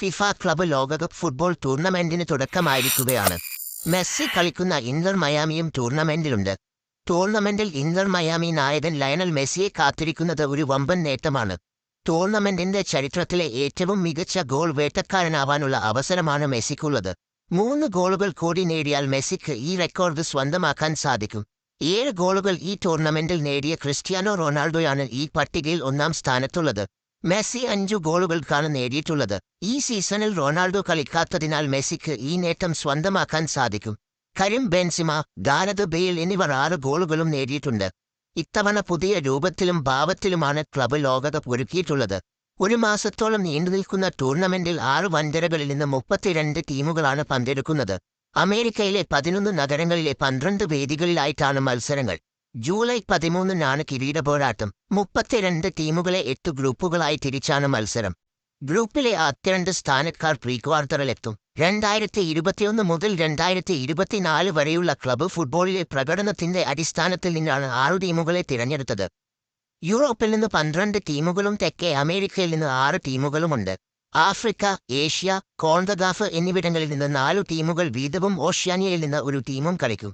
FIFA club ലോകകപ്പ് football ടൂർണമെന്റിന് തുടക്കമായിരിക്കുകയാണ്. മെസ്സി കളിക്കുന്ന ഇന്റർ മയാമിയും ടൂർണമെന്റിലുണ്ട്. ടൂർണമെന്റിൽ ഇന്റർ മയാമി നായകൻ ലയണൽ മെസ്സിയെ കാത്തിരിക്കുന്നത് ഒരു വമ്പൻ നേട്ടമാണ്. ടൂർണമെന്റിന്റെ ചരിത്രത്തിലെ ഏറ്റവും മികച്ച ഗോൾ വേട്ടക്കാരനാവാനുള്ള അവസരമാണ് മെസ്സിക്കുള്ളത്. മൂന്ന് ഗോളുകൾ കൂടി നേടിയാൽ മെസ്സിക്ക് ഈ റെക്കോർഡ് സ്വന്തമാക്കാൻ സാധിക്കും. ഏഴ് ഗോളുകൾ ഈ ടൂർണമെന്റിൽ നേടിയ ക്രിസ്ത്യാനോ റൊണാൾഡോയാണ് ഈ പട്ടികയിൽ ഒന്നാം സ്ഥാനത്തുള്ളത്. മെസ്സി അഞ്ചു ഗോളുകൾക്കാണ് നേടിയിട്ടുള്ളത്. ഈ സീസണിൽ റൊണാൾഡോ കളിക്കാത്തതിനാൽ മെസ്സിക്ക് ഈ നേട്ടം സ്വന്തമാക്കാൻ സാധിക്കും. കരിം ബെൻസിമ ഗാരദ് ബെയിൽ എന്നിവർ ആറ് ഗോളുകളും നേടിയിട്ടുണ്ട്. ഇത്തവണ പുതിയ രൂപത്തിലും ഭാവത്തിലുമാണ് ക്ലബ് ലോകകപ്പ് ഒരുക്കിയിട്ടുള്ളത്. ഒരു മാസത്തോളം നീണ്ടുനിൽക്കുന്ന ടൂർണമെന്റിൽ ആറ് വൻകരകളിൽ നിന്ന് മുപ്പത്തിരണ്ട് ടീമുകളാണ് പങ്കെടുക്കുന്നത്. അമേരിക്കയിലെ പതിനൊന്ന് നഗരങ്ങളിലെ പന്ത്രണ്ട് വേദികളിലായിട്ടാണ് മത്സരങ്ങൾ. ജൂലൈ പതിമൂന്നിനാണ് കിരീട പോരാട്ടം. മുപ്പത്തിരണ്ട് ടീമുകളെ എട്ട് ഗ്രൂപ്പുകളായി തിരിച്ചാണ് മത്സരം. ഗ്രൂപ്പിലെ ആദ്യ രണ്ട് സ്ഥാനക്കാർ പ്രീ ക്വാർട്ടറിലെത്തും രണ്ടായിരത്തി ഇരുപത്തിയൊന്ന് മുതൽ രണ്ടായിരത്തി ഇരുപത്തിനാല് വരെയുള്ള ക്ലബ് ഫുട്ബോളിലെ പ്രകടനത്തിന്റെ അടിസ്ഥാനത്തിൽ നിന്നാണ് ആറു ടീമുകളെ തിരഞ്ഞെടുത്തത്. യൂറോപ്പിൽ നിന്ന് പന്ത്രണ്ട് ടീമുകളും തെക്കേ അമേരിക്കയിൽ നിന്ന് ആറ് ടീമുകളുമുണ്ട്. ആഫ്രിക്ക ഏഷ്യ കോൺതഗാഫ് എന്നിവിടങ്ങളിൽ നിന്ന് നാലു ടീമുകൾ വീതവും ഓഷ്യാനിയയിൽ നിന്ന് ഒരു ടീമും കളിക്കും.